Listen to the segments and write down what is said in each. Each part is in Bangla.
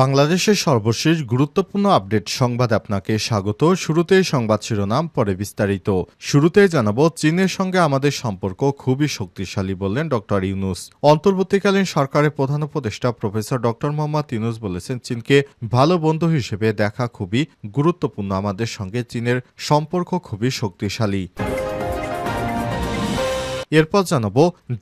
বাংলাদেশের সর্বশেষ গুরুত্বপূর্ণ আপডেট সংবাদ আপনাকে স্বাগত। শুরুতেই সংবাদ শিরোনাম, পরে বিস্তারিত। শুরুতেই জানাব, চীনের সঙ্গে আমাদের সম্পর্ক খুবই শক্তিশালী বললেন ডক্টর ইউনুস। অন্তর্বর্তীকালীন সরকারের প্রধান উপদেষ্টা প্রফেসর ডক্টর মোহাম্মদ ইউনুস বলেছেন, চীনকে ভালো বন্ধু হিসেবে দেখা খুবই গুরুত্বপূর্ণ। আমাদের সঙ্গে চীনের সম্পর্ক খুবই শক্তিশালী। এরপর জানাব,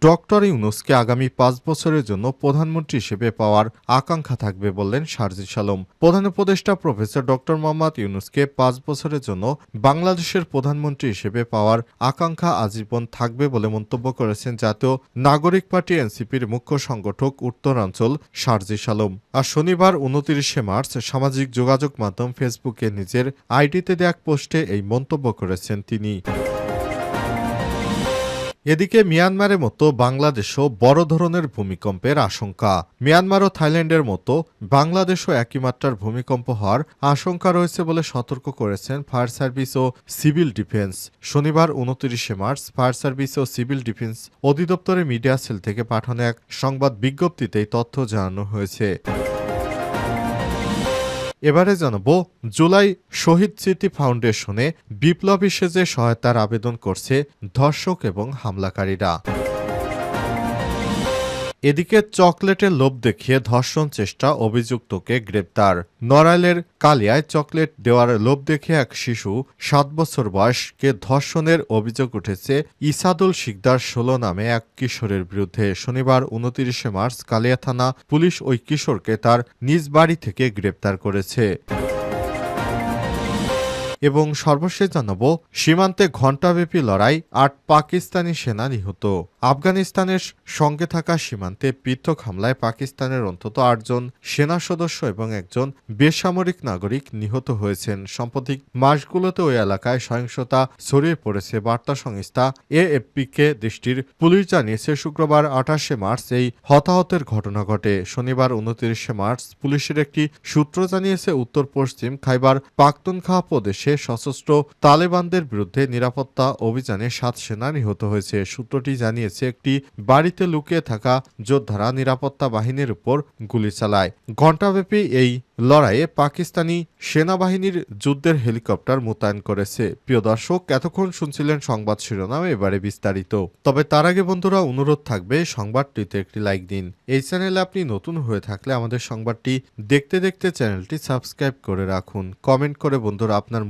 ডক্টর ইউনুসকে আগামী পাঁচ বছরের জন্য প্রধানমন্ত্রী হিসেবে পাওয়ার আকাঙ্ক্ষা থাকবে বললেন শারজিস আলম প্রধান উপদেষ্টা প্রফেসর ডক্টর মোহাম্মদ ইউনুসকে পাঁচ বছরের জন্য বাংলাদেশের প্রধানমন্ত্রী হিসেবে পাওয়ার আকাঙ্ক্ষা আজীবন থাকবে বলে মন্তব্য করেছেন জাতীয় নাগরিক পার্টি এনসিপির মুখ্য সংগঠক উত্তরাঞ্চল শারজিস আলম আর শনিবার উনতিরিশে মার্চ সামাজিক যোগাযোগ মাধ্যম ফেসবুকে নিজের আইডিতে দেয়া পোস্টে এই মন্তব্য করেছেন তিনি। এদিকে মিয়ানমারের মতো বাংলাদেশও বড় ধরনের ভূমিকম্পের আশঙ্কা। মিয়ানমার ও থাইল্যান্ডের মতো বাংলাদেশও একই মাত্রার ভূমিকম্প হওয়ার আশঙ্কা রয়েছে বলে সতর্ক করেছেন ফায়ার সার্ভিস ও সিভিল ডিফেন্স। শনিবার উনত্রিশে মার্চ ফায়ার সার্ভিস ও সিভিল ডিফেন্স অধিদপ্তরের মিডিয়া সেল থেকে পাঠানো এক সংবাদ বিজ্ঞপ্তিতে তথ্য জানানো হয়েছে। এবারে জানাব জুলাই শহীদ স্মৃতি ফাউন্ডেশনে বিপ্লবী সেজে সহায়তার আবেদন করছে ধর্ষক এবং হামলাকারীরা। এদিকে চকলেটের লোভ দেখিয়ে ধর্ষণ চেষ্টা অভিযুক্তকে গ্রেপ্তার। নড়াইলের কালিয়ায় চকলেট দেওয়ার লোভ দেখে এক শিশু সাত বছর বয়সকে ধর্ষণের অভিযোগ উঠেছে ইসাদুল শিকদার ষোলো নামে এক কিশোরের বিরুদ্ধে। শনিবার উনতিরিশে মার্চ কালিয়া থানা পুলিশ ওই কিশোরকে তার নিজ বাড়ি থেকে গ্রেপ্তার করেছে। এবং সর্বশেষ জানাব, সীমান্তে ঘণ্টাব্যাপী লড়াই আট পাকিস্তানি সেনা নিহত। আফগানিস্তানের সঙ্গে থাকা সীমান্তে পৃথক হামলায় পাকিস্তানের অন্তত আটজন সেনা সদস্য এবং একজন বেসামরিক নাগরিক নিহত হয়েছেন। সাম্প্রতিক মাসগুলোতে ওই এলাকায় সহিংসতা ছড়িয়ে পড়েছে। বার্তা সংস্থা এএফপিকে দেশটির পুলিশ জানিয়েছে, শুক্রবার আঠাশে মার্চ এই হতাহতের ঘটনা ঘটে। শনিবার উনত্রিশে মার্চ পুলিশের একটি সূত্র জানিয়েছে উত্তর পশ্চিম খাইবার পাখতুনখা প্রদেশে সশস্ত্র তালেবানদের বিরুদ্ধে নিরাপত্তা অভিযানে সাত সেনা নিহত হয়েছে। সূত্রটি জানিয়েছে, একটি বাড়িতে লুকিয়ে থাকা যোদ্ধারা নিরাপত্তা বাহিনীর উপর গুলি চালায়। ঘণ্টাব্যাপী এই লড়াইয়ে পাকিস্তানি সেনাবাহিনীর যুদ্ধের হেলিকপ্টার মোতায়েন করেছে। প্রিয় দর্শক, এতক্ষণ শুনছিলেন সংবাদ শিরোনাম, এবারে বিস্তারিত। তবে তার আগে বন্ধুরা, অনুরোধ থাকবে সংবাদটিতে একটি লাইক দিন। এই চ্যানেলে আপনি নতুন হয়ে থাকলে আমাদের সংবাদটি দেখতে দেখতে চ্যানেলটি সাবস্ক্রাইব করে রাখুন। কমেন্ট করে বন্ধুরা, আপনার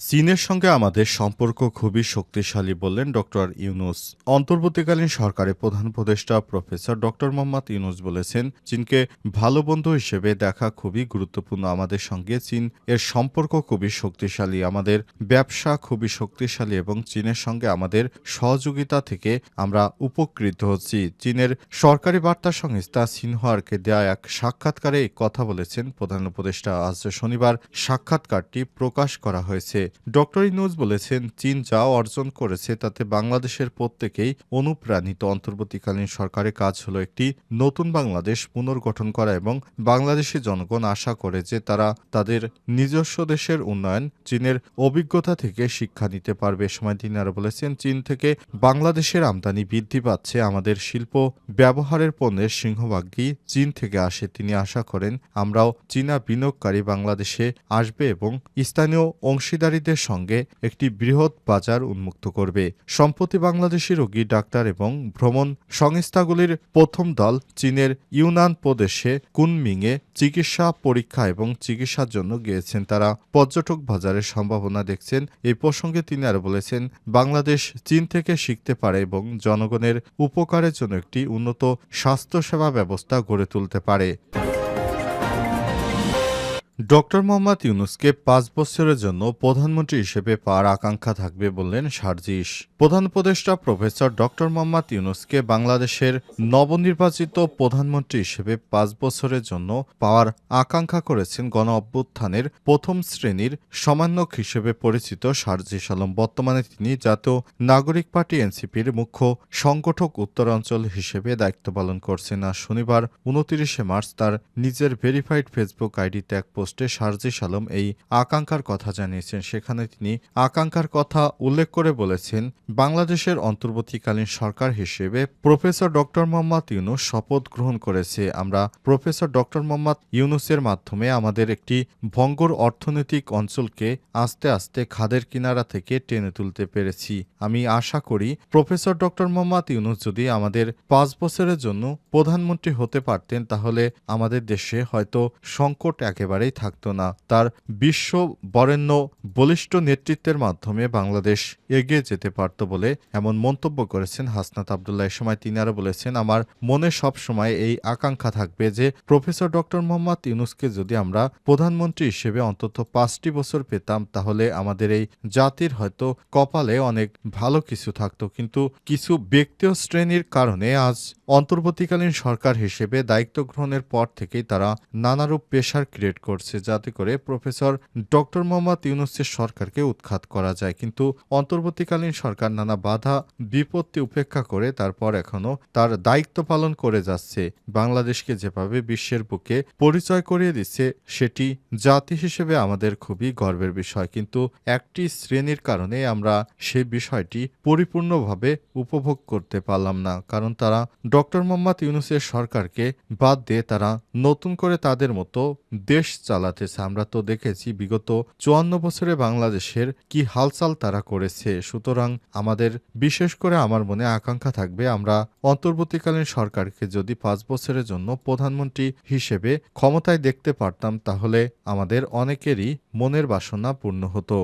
চীনের সঙ্গে আমাদের সম্পর্ক খুবই শক্তিশালী বললেন ডক্টর ইউনুস। অন্তর্বর্তীকালীন সরকারের প্রধান উপদেষ্টা প্রফেসর ডক্টর মোহাম্মদ ইউনুস বলেছেন, চীনকে ভালো বন্ধু হিসেবে দেখা খুবই গুরুত্বপূর্ণ। আমাদের সঙ্গে চীন এর সম্পর্ক খুবই শক্তিশালী, আমাদের ব্যবসা খুবই শক্তিশালী এবং চীনের সঙ্গে আমাদের সহযোগিতা থেকে আমরা উপকৃত হচ্ছি। চীনের সরকারি বার্তা সংস্থা সিনহুয়ারকে দেয়া এক সাক্ষাৎকারে কথা বলেছেন প্রধান উপদেষ্টা। আজ শনিবার সাক্ষাৎকারটি প্রকাশ করা হয়েছে। ডক্টর ইনুজ বলেছেন, চীন যা অর্জন করেছে তাতে বাংলাদেশের প্রত্যেকেই অনুপ্রাণিত। অন্তর্বর্তীকালীন সরকারের কাজ হলো একটি নতুন বাংলাদেশ পুনর্গঠন করা এবং বাংলাদেশি জনগণ আশা করে যে তারা তাদের নিজস্ব দেশের উন্নয়ন, চীনের অভিজ্ঞতা থেকে শিক্ষা নিতে পারবে। সময় তিনি আরও বলেছেন, চীন থেকে বাংলাদেশের আমদানি বৃদ্ধি পাচ্ছে, আমাদের শিল্প ব্যবহারের পণ্যের সিংহভাগই চীন থেকে আসে। তিনি আশা করেন, আমরাও চীনা বিনিয়োগকারী বাংলাদেশে আসবে এবং স্থানীয় অংশীদারিত্বের সঙ্গে একটি বৃহৎ বাজার উন্মুক্ত করবে। সম্প্রতি বাংলাদেশি রোগী, ডাক্তার এবং ভ্রমণ সংস্থাগুলির প্রথম দল চীনের ইউনান প্রদেশে কুনমিংয়ে চিকিৎসা, পরীক্ষা এবং চিকিৎসার জন্য গিয়েছেন। তারা পর্যটক বাজারের সম্ভাবনা দেখছেন। এই প্রসঙ্গে তিনি আরও বলেছেন, বাংলাদেশ চীন থেকে শিখতে পারে এবং জনগণের উপকারের জন্য একটি উন্নত স্বাস্থ্যসেবা ব্যবস্থা গড়ে তুলতে পারে। ডক্টর মোহাম্মদ ইউনুসকে পাঁচ বছরের জন্য প্রধানমন্ত্রী হিসেবে পাওয়ার আকাঙ্ক্ষা থাকবে বললেন সার্জিস। প্রধান উপদেষ্টা প্রফেসর ডক্টর মোহাম্মদ ইউনুসকে বাংলাদেশের নবনির্বাচিত প্রধানমন্ত্রী হিসেবে পাঁচ বছরের জন্য পাওয়ার আকাঙ্ক্ষা করেছেন গণ অভ্যুত্থানের প্রথম শ্রেণির সমান্যক হিসেবে পরিচিত সার্জিস আলম। বর্তমানে তিনি জাতীয় নাগরিক পার্টি এনসিপির মুখ্য সংগঠক উত্তরাঞ্চল হিসেবে দায়িত্ব পালন করছেন। আর শনিবার, উনতিরিশে মার্চ তার নিজের ভেরিফাইড ফেসবুক আইডিতে এক পোস্টে সার্জিস আলম এই আকাঙ্ক্ষার কথা জানিয়েছেন। সেখানে তিনি আকাঙ্ক্ষার কথা উল্লেখ করে বলেছেন, বাংলাদেশের অন্তর্বর্তীকালীন সরকার হিসেবে প্রফেসর ডক্টর মোহাম্মদ ইউনুস শপথ গ্রহণ করেছে। আমরা প্রফেসর ডক্টর মোহাম্মদ ইউনুসের মাধ্যমে আমাদের একটি ভঙ্গুর অর্থনৈতিক অঞ্চলকে আস্তে আস্তে খাদের কিনারা থেকে টেনে তুলতে পেরেছি। আমি আশা করি প্রফেসর ডক্টর মোহাম্মদ ইউনুস যদি আমাদের পাঁচ বছরের জন্য প্রধানমন্ত্রী হতে পারতেন, তাহলে আমাদের দেশে হয়তো সংকট একেবারেই থাকতো না। তার বিশ্ব বরেণ্য বলিষ্ঠ নেতৃত্বের মাধ্যমে বাংলাদেশ এগিয়ে যেতে পারত বলে এমন মন্তব্য করেছেন হাসনাত আবদুল্লাহ। এ সময় তিনি আরও বলেছেন, আমার মনে সব সময় এই আকাঙ্ক্ষা থাকবে যে, প্রফেসর ডক্টর মোহাম্মদ ইউনুসকে যদি আমরা প্রধানমন্ত্রী হিসেবে অন্তত পাঁচটি বছর পেতাম, তাহলে আমাদের এই জাতির হয়তো কপালে অনেক ভালো কিছু থাকতো। কিন্তু কিছু ব্যক্তিও শ্রেণির কারণে আজ অন্তর্বর্তীকালীন সরকার হিসেবে দায়িত্ব গ্রহণের পর থেকেই তারা নানারূপ পেশার ক্রিয়েট করছে। যাতে করে প্রফেসর ডক্টর মোহাম্মদ ইউনুসের সরকারকে উৎখাত করা যায়। কিন্তু অন্তর্বর্তীকালীন সরকার নানা বাধা, বিপত্তি উপেক্ষা করে তারপর এখনও তার দায়িত্ব পালন করে যাচ্ছে। বাংলাদেশকে যেভাবে বিশ্বের বুকে পরিচয় করিয়ে দিচ্ছে, সেটি জাতি হিসেবে আমাদের খুবই গর্বের বিষয়। কিন্তু একটি শ্রেণির কারণে আমরা সেই বিষয়টি পরিপূর্ণভাবে উপভোগ করতে পারলাম না। কারণ তারা ডক্টর মোহাম্মদ ইউনুসের সরকারকে বাদ দিয়ে তারা নতুন করে তাদের মতো দেশ চালাতেছে আমরা তো দেখেছি বিগত চুয়ান্ন বছরে বাংলাদেশের কি হালচাল তারা করেছে। সুতরাং আমাদের, বিশেষ করে আমার মনে আকাঙ্ক্ষা থাকবে, আমরা অন্তর্বর্তীকালীন সরকারকে যদি পাঁচ বছরের জন্য প্রধানমন্ত্রী হিসেবে ক্ষমতায় দেখতে পারতাম, তাহলে আমাদের অনেকেরই মনের বাসনা পূর্ণ হতো।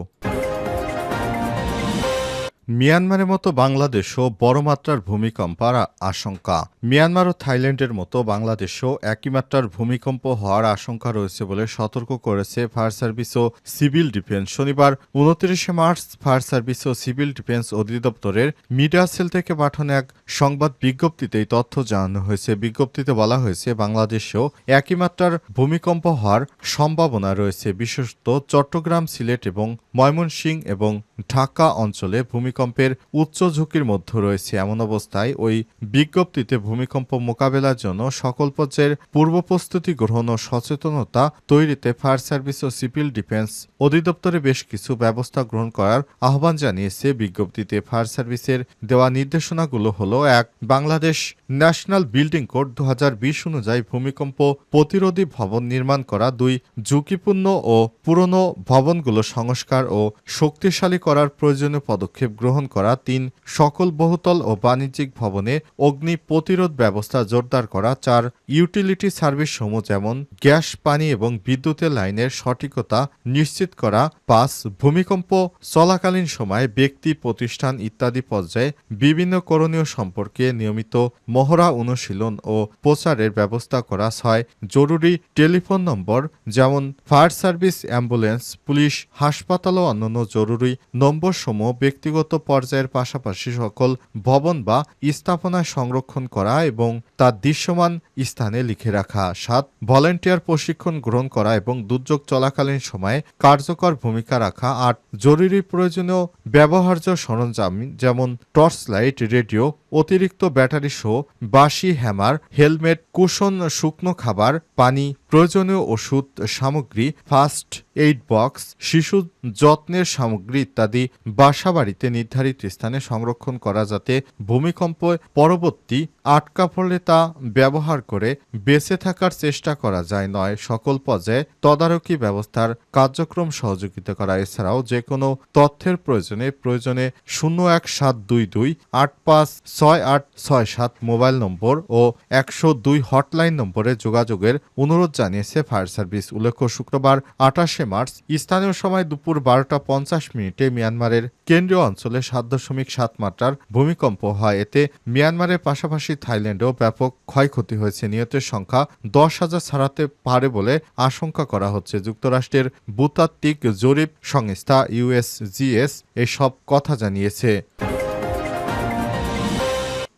মিয়ানমারের মতো বাংলাদেশও বড় মাত্রার ভূমিকম্পার আশঙ্কা। মিয়ানমার ও থাইল্যান্ডের মতো বাংলাদেশও একই মাত্রার ভূমিকম্প হওয়ার আশঙ্কা রয়েছে বলে সতর্ক করেছে ফায়ার সার্ভিস ও সিভিল ডিফেন্স। শনিবার উনত্রিশে মার্চ ফায়ার সার্ভিস ও সিভিল ডিফেন্স অধিদপ্তরের মিডিয়া সেল থেকে পাঠানো এক সংবাদ বিজ্ঞপ্তিতে এই তথ্য জানানো হয়েছে। বিজ্ঞপ্তিতে বলা হয়েছে, বাংলাদেশেও একই মাত্রার ভূমিকম্প হওয়ার সম্ভাবনা রয়েছে। বিশেষত চট্টগ্রাম, সিলেট এবং ময়মনসিংহ এবং ঢাকা অঞ্চলে ভূমিকম্পের উচ্চ ঝুঁকির মধ্যে রয়েছে এমন অবস্থায় ওই বিজ্ঞপ্তিতে ভূমিকম্প মোকাবেলার জন্য সকল পর্যায়ের পূর্ব প্রস্তুতি গ্রহণ ও সচেতনতা তৈরিতে ফায়ার সার্ভিস ও সিভিল ডিফেন্স অধিদপ্তরে বেশ কিছু ব্যবস্থা গ্রহণ করার আহ্বান জানিয়েছে বিজ্ঞপ্তিতে ফায়ার সার্ভিসের দেওয়া নির্দেশনাগুলো হলো, এক, বাংলাদেশ ন্যাশনাল বিল্ডিং কোড দু হাজার বিশ অনুযায়ী ভূমিকম্প প্রতিরোধী ভবন নির্মাণ করা, দুই, ঝুঁকিপূর্ণ ও পুরনো ভবনগুলো সংস্কার ও শক্তিশালী করার প্রয়োজনীয় পদক্ষেপ গ্রহণ করা, তিন, সকল বহুতল ও বাণিজ্যিক ভবনে অগ্নি প্রতিরোধ ব্যবস্থা জোরদার করা, চার, ইউটিলিটি সার্ভিস সমূহ যেমন গ্যাস, পানি এবং বিদ্যুতের লাইনের সঠিকতা নিশ্চিত করা, পাঁচ, ভূমিকম্প চলাকালীন সময়ে ব্যক্তি, প্রতিষ্ঠান ইত্যাদি পর্যায়ে বিভিন্ন করণীয় সম্পর্কে নিয়মিত মহড়া অনুশীলন ও প্রচারের ব্যবস্থা করা, ছয়, জরুরি টেলিফোন নম্বর যেমন ফায়ার সার্ভিস, অ্যাম্বুলেন্স, পুলিশ, হাসপাতাল ও অন্যান্য জরুরি নম্বরসমূহ ব্যক্তিগত পর্যায়ের পাশাপাশি সকল ভবন বা স্থাপনায় সংরক্ষণ করা এবং তা দৃশ্যমান স্থানে লিখে রাখা। সাত, ভলেন্টিয়ার প্রশিক্ষণ গ্রহণ করা এবং দুর্যোগ চলাকালীন সময়ে কার্যকর ভূমিকা রাখা। আট, জরুরি প্রয়োজনীয় ব্যবহার্য সরঞ্জাম যেমন টর্চ লাইট রেডিও, অতিরিক্ত ব্যাটারি সহ বাঁশি, হ্যামার, হেলমেট, কুশন, শুকনো খাবার, পানি প্রয়োজনীয় ওষুধ, সামগ্রী ফার্স্ট এইড বক্স, শিশু যত্নের সামগ্রী ইত্যাদি বাসাবাড়িতে নির্ধারিত স্থানে সংরক্ষণ করা যাতে ভূমিকম্প পরবর্তী আটকা পড়লে তা ব্যবহার করে বেঁচে থাকার চেষ্টা করা যায় নয়। সকল পর্যায়ে তদারকি ব্যবস্থার কার্যক্রম সহযোগিতা করা। এছাড়াও যে কোনো তথ্যের প্রয়োজনে প্রয়োজনে শূন্য এক সাত দুই দুই আট পাঁচ ছয় আট ছয় সাত মোবাইল নম্বর ও একশো দুই হটলাইন নম্বরে যোগাযোগের অনুরোধ জানিয়েছে ফায়ার সার্ভিস। উল্লেখ্য, শুক্রবার আঠাশে মার্চ স্থানীয় সময় দুপুর বারোটা পঞ্চাশ মিনিটে মিয়ানমারের কেন্দ্রীয় অঞ্চলে সাত দশমিক সাত মাত্রার ভূমিকম্প হয়। এতে মিয়ানমারের পাশাপাশি থাইল্যান্ডেও ব্যাপক ক্ষয়ক্ষতি হয়েছে। নিহতের সংখ্যা দশ হাজার ছাড়াতে পারে বলে আশঙ্কা করা হচ্ছে। যুক্তরাষ্ট্রের ভূতাত্ত্বিক জরিপ সংস্থা ইউএসজিএস এসব কথা জানিয়েছে।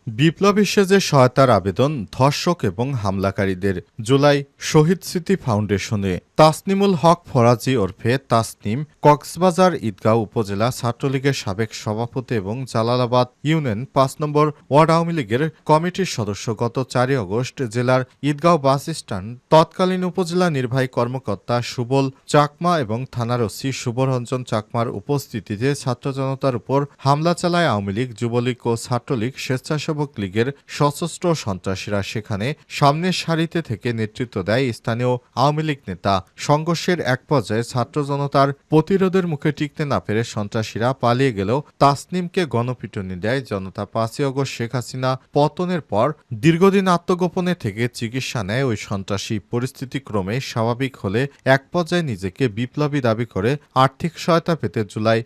বিপ্লবী সেজে সহায়তার আবেদন ধর্ষক এবং হামলাকারীদের জুলাই শহীদ স্মৃতি ফাউন্ডেশনে। তাসনিমুল হক ফরাজি ওরফে তাসনিম কক্সবাজার ঈদগাঁও উপজেলা ছাত্রলীগের সাবেক সভাপতি এবং জালালাবাদ ইউনিয়ন পাঁচ নম্বর ওয়ার্ড আওয়ামী লীগের কমিটির সদস্য গত চারই আগস্ট জেলার ঈদগাঁও বাস স্ট্যান্ড, তৎকালীন উপজেলা নির্বাহী কর্মকর্তা সুবল চাকমা এবং থানার ওসি শুভরঞ্জন চাকমার উপস্থিতিতে ছাত্র জনতার উপর হামলা চালায় আওয়ামী লীগ, যুবলীগ ও ছাত্রলীগ স্বেচ্ছাসেবক লীগের সশস্ত্র সন্ত্রাসীরা সেখানে সামনের সারিতে থেকে নেতৃত্ব দেয় স্থানীয় আওয়ামী লীগ নেতা। সংঘর্ষের এক পর্যায়ে ছাত্র জনতার প্রতিরোধের মুখে টিকতে না পেরে সন্ত্রাসীরা পালিয়ে গেলেও তাসনিমকে গণপিটুনি দেয় জনতা। পাঁচই অগস্ট শেখ হাসিনা পতনের পর দীর্ঘদিন আত্মগোপনে থেকে চিকিৎসা নেয় ওই সন্ত্রাসী। পরিস্থিতি ক্রমে স্বাভাবিক হলে এক পর্যায়ে নিজেকে বিপ্লবী দাবি করে আর্থিক সহায়তা পেতে জুলাই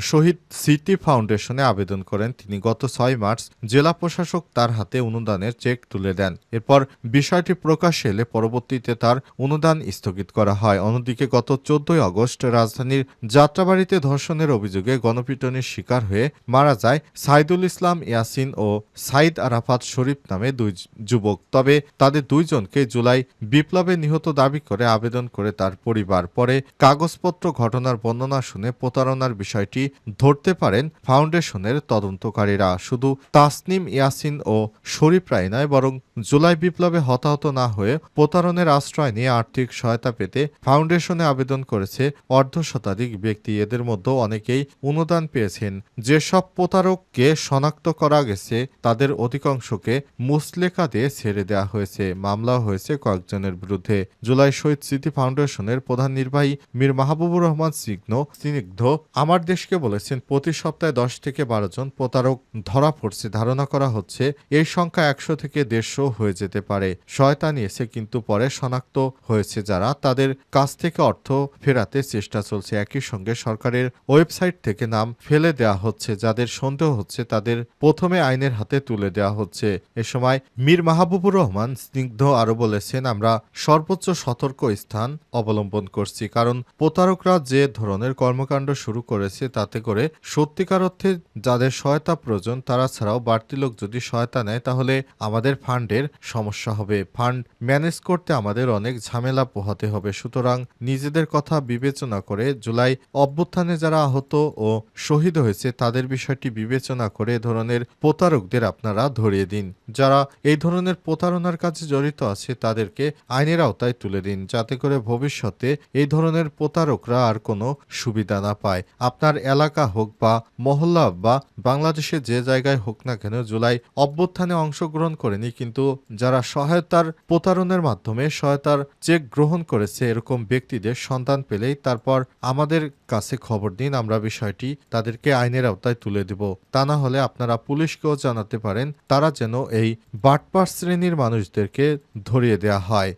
শহীদ স্মৃতি ফাউন্ডেশনে আবেদন করেন তিনি। গত ছয় মার্চ জেলা প্রশাসক তার হাতে অনুদানের চেক তুলে দেন। এরপর বিষয়টি প্রকাশ্যে এলে পরবর্তীতে তার অনুদান স্থগিত করা হয়। অন্যদিকে গত চোদ্দই আগস্ট রাজধানীর যাত্রাবাড়িতে ধর্ষণের অভিযোগে গণপিটনের শিকার হয়ে মারা যায় সাইদুল ইসলাম ইয়াসিন ও সাইদ আরাফাত শরীফ নামে দুই যুবক। তবে তাদের দুইজনকে জুলাই বিপ্লবে নিহত দাবি করে আবেদন করে তার পরিবার। পরে কাগজপত্র ঘটনার বর্ণনা শুনে প্রতারণার বিষয়টি ধরতে পারেন ফাউন্ডেশনের তদন্তকারীরা। শুধু তাসনিম ইয়াসিন ও শরীফ রায় নয়, বরং জুলাই বিপ্লবে হতাহত না হয়ে প্রতারণের আশ্রয় নিয়ে আর্থিক সহায়তা পেতে ফাউন্ডেশনে আবেদন করেছে অর্ধ শতাধিক ব্যক্তি। এদের মধ্যে অনেকেই অনুদান পেয়েছেন। যেসব প্রতারককে শনাক্ত করা গেছে, তাদের অধিকাংশকে মুসলেকা দিয়ে ছেড়ে দেওয়া হয়েছে। মামলা হয়েছে কয়েকজনের বিরুদ্ধে। জুলাই শহীদ স্মৃতি ফাউন্ডেশনের প্রধান নির্বাহী মীর মাহবুবুর রহমান সিগ্ন স্নিগ্ধ, আমার দেশকে বলেছেন, প্রতি সপ্তাহে দশ থেকে বারো জন প্রতারক ধরা পড়ছে। ধারণা করা হচ্ছে এই সংখ্যা একশো থেকে দেড়শো হয়ে যেতে পারে। সহায়তা নিয়েছে কিন্তু পরে শনাক্ত হয়েছে যারা তাদের কাছ থেকে অর্থ ফেরাতে চেষ্টা চলছে। একই সঙ্গে সরকারের ওয়েবসাইট থেকে নাম ফেলে দেওয়া হচ্ছে, যাদের সন্দেহ হচ্ছে তাদের প্রথমে আইনের হাতে তুলে দেওয়া হচ্ছে। এ সময় মীর মাহবুবুর রহমান স্নিগ্ধ আরও বলেছেন, আমরা সর্বোচ্চ সতর্ক স্থান অবলম্বন করছি, কারণ প্রতারকরা যে ধরনের কর্মকাণ্ড শুরু করেছে তাতে করে সত্যিকার অর্থে যাদের সহায়তা প্রয়োজন তারা ছাড়াও বাড়তি লোক যদি সহায়তা নেয়, তাহলে আমাদের ফান্ডের সমস্যা হবে। ফান্ড ম্যানেজ করতে আমাদের অনেক ঝামেলা পোহাতে হবে। সুতরাং নিজেদের কথা বিবেচনা করে জুলাই অভ্যুত্থানে যারা আহত ও শহীদ হয়েছে, তাদের বিষয়টি বিবেচনা করে ধরনের প্রতারকদের আপনারা ধরিয়ে দিন। যারা এই ধরনের প্রতারণার কাজে জড়িত আছে, তাদেরকে আইনের আওতায় তুলে দিন, যাতে করে ভবিষ্যতে এই ধরনের প্রতারকরা আর কোনো সুবিধা না পায়। আপনার এলাকা হোক বা মহল্লা বা বাংলাদেশে যে জায়গায় হোক না কেন জুলাই অভ্যুত্থানে অংশগ্রহণ করেনি, কিন্তু যারা সহায়তার প্রতারণের মাধ্যমে সহায়তার চেক গ্রহণ করেছে এরকম ব্যক্তিদের সন্তান পেলেই তারপর আমাদের কাছে খবর দিন, আমরা বিষয়টি তাদেরকে আইনের আওতায় তুলে দেব। তা না হলে আপনারা পুলিশকেও জানাতে পারেন তারা যেন এই বাটপার শ্রেণির মানুষদেরকে ধরিয়ে দেয়া হয়।